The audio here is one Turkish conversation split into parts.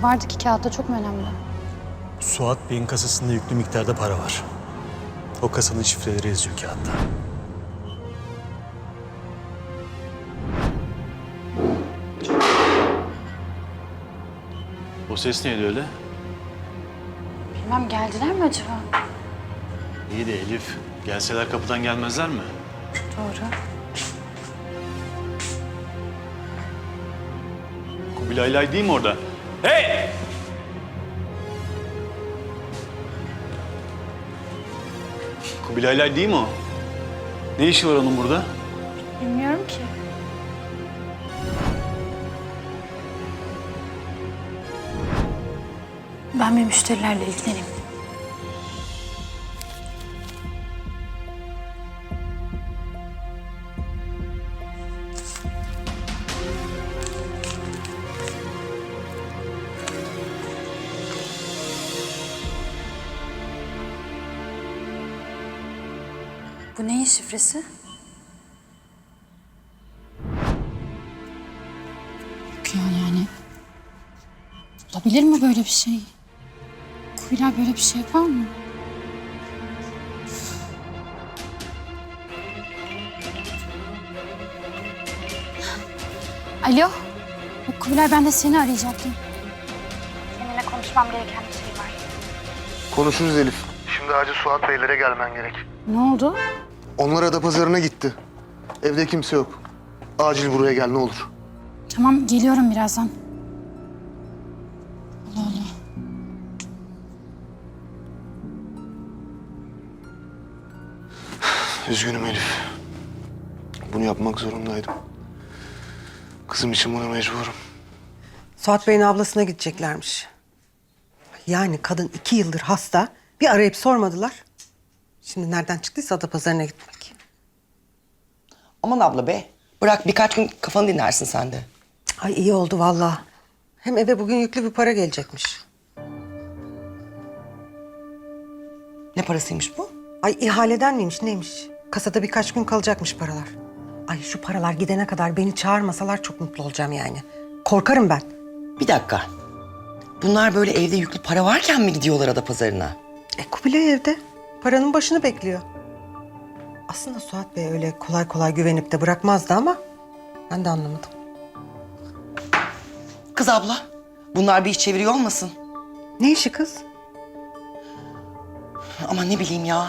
Ne vardı ki kağıtta çok mu önemli? Suat Bey'in kasasında yüklü miktarda para var. O kasanın şifreleri yazıyor kağıtta. O ses neydi öyle? Bilmem geldiler mi acaba? İyi de Elif. Gelseler kapıdan gelmezler mi? Doğru. Kubilaylay değil mi orada? Hey! Kubilaylay değil mi o? Ne işi var onun burada? Bilmiyorum ki. Ben bir müşterilerle ilgileneyim. Bu neyin şifresi? Yok ya yani. Olabilir mi böyle bir şey? Kubilay böyle bir şey yapar mı? Alo. Kubilay ben de seni arayacaktım. Seninle konuşmam gereken bir şey var. Konuşuruz Elif. Şimdi Hacı Suat Beylere gelmen gerek. Ne oldu? Onlar ada pazarına gitti. Evde kimse yok. Acil buraya gel ne olur. Tamam geliyorum birazdan. Allah Allah. Üzgünüm Elif. Bunu yapmak zorundaydım. Kızım için buna mecburum. Suat Bey'in ablasına gideceklermiş. Yani kadın iki yıldır hasta. Bir arayıp sormadılar. Şimdi nereden çıktıysa Adapazarı'na gitmek. Aman abla be. Bırak birkaç gün kafanı dinlersin sen de. Ay iyi oldu vallahi. Hem eve bugün yüklü bir para gelecekmiş. Ne parasıymış bu? Ay ihaleden miymiş neymiş? Kasada birkaç gün kalacakmış paralar. Ay şu paralar gidene kadar beni çağırmasalar çok mutlu olacağım yani. Korkarım ben. Bir dakika. Bunlar böyle evde yüklü para varken mi gidiyorlar ada pazarına? E Kubilay evde. Paranın başını bekliyor. Aslında Suat Bey öyle kolay kolay güvenip de bırakmazdı ama ben de anlamadım. Kız abla. Bunlar bir iş çeviriyor olmasın? Ne işi kız? Ama ne bileyim ya.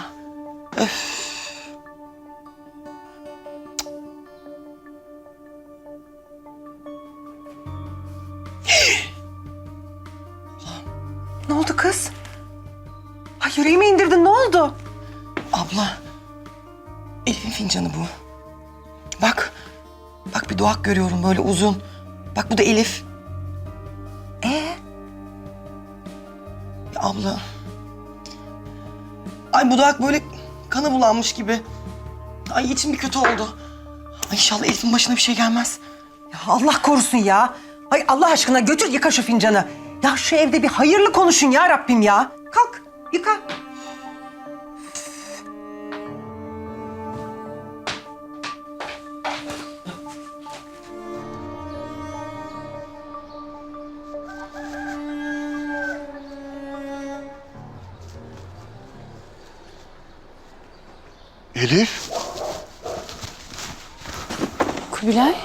Ne oldu kız? Ay yüreğime indirdin oldu? Abla. Elif'in fincanı bu. Bak. Bak bir doğak görüyorum böyle uzun. Bak bu da Elif. Ee? Ya abla. Ay bu doğak böyle kanı bulanmış gibi. Ay içim bir kötü oldu. Ay inşallah Elif'in başına bir şey gelmez. Ya Allah korusun ya. Ay Allah aşkına götür yıka şu fincanı. Ya şu evde bir hayırlı konuşun ya Rabbim ya. Kalk yıka. Elif? Kubilay?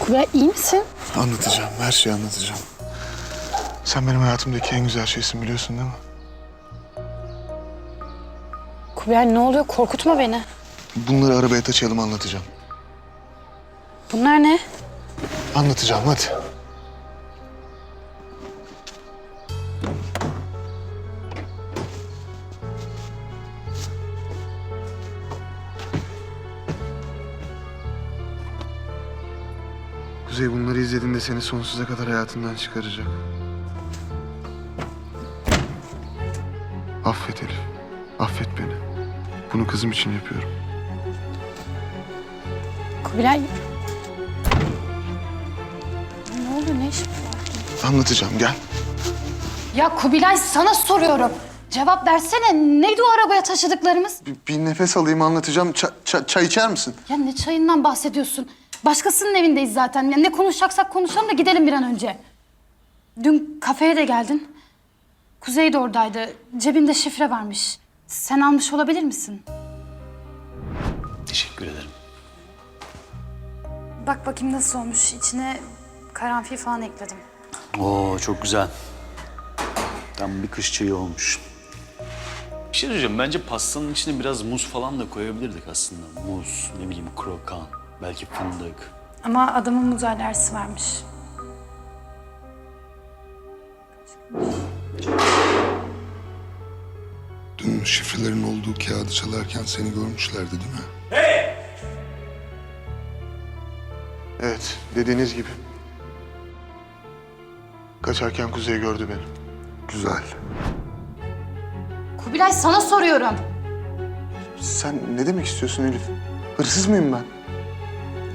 Kubilay iyi misin? Anlatacağım. Her şeyi anlatacağım. Sen benim hayatımdaki en güzel şeysin biliyorsun değil mi? Kubilay ne oluyor? Korkutma beni. Bunları arabaya taşıyalım anlatacağım. Bunlar ne? Anlatacağım hadi. Kuzey bunları izlediğinde seni sonsuza kadar hayatından çıkaracak. Affet Elif. Affet beni. Bunu kızım için yapıyorum. Kubilay... Ne oluyor? Ne iş? Anlatacağım gel. Ya Kubilay sana soruyorum. Cevap versene. Neydi o arabaya taşıdıklarımız? Bir, bir nefes alayım anlatacağım. Ça- çay içer misin? Ya ne çayından bahsediyorsun? Başkasının evindeyiz zaten. Ya ne konuşacaksak konuşalım da gidelim bir an önce. Dün kafeye de geldin. Kuzey de oradaydı. Cebinde şifre varmış. Sen almış olabilir misin? Teşekkür ederim. Bak bakayım nasıl olmuş. İçine karanfil falan ekledim. Oo çok güzel. Tam bir kış çayı olmuş. Bir şey diyeceğim. Bence pastanın içine biraz muz falan da koyabilirdik aslında. Muz, ne bileyim krokan, belki fındık. Ama adamın muz alerjisi varmış. Dün şifrelerin olduğu kağıdı çalarken seni görmüşlerdi değil mi? Evet, dediğiniz gibi. Kaçarken Kuzey gördü beni. Güzel. Kubilay sana soruyorum. Sen ne demek istiyorsun Elif? Hırsız mıyım ben?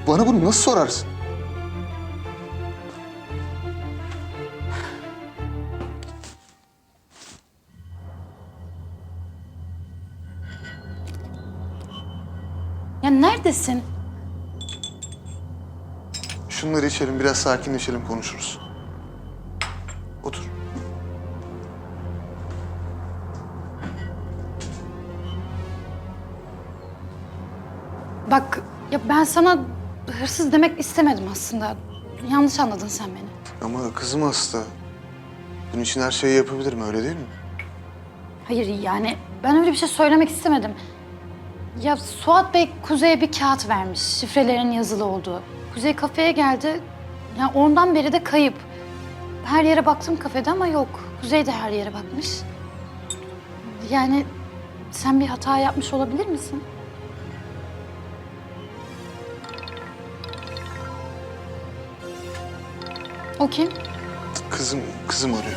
Bana bunu nasıl sorarsın? Ya neredesin? Şunları içelim, biraz sakinleşelim, konuşuruz. Otur. Bak ya ben sana hırsız demek istemedim aslında. Yanlış anladın sen beni. Ama kızım hasta. Bunun için her şeyi yapabilirim, öyle değil mi? Hayır yani ben öyle bir şey söylemek istemedim. Ya Suat Bey Kuzey'e bir kağıt vermiş. Şifrelerin yazılı olduğu. Kuzey kafeye geldi. Ya ondan beri de kayıp. Her yere baktım kafede ama yok. Kuzey de her yere bakmış. Yani sen bir hata yapmış olabilir misin? O kim? Kızım, kızım arıyor.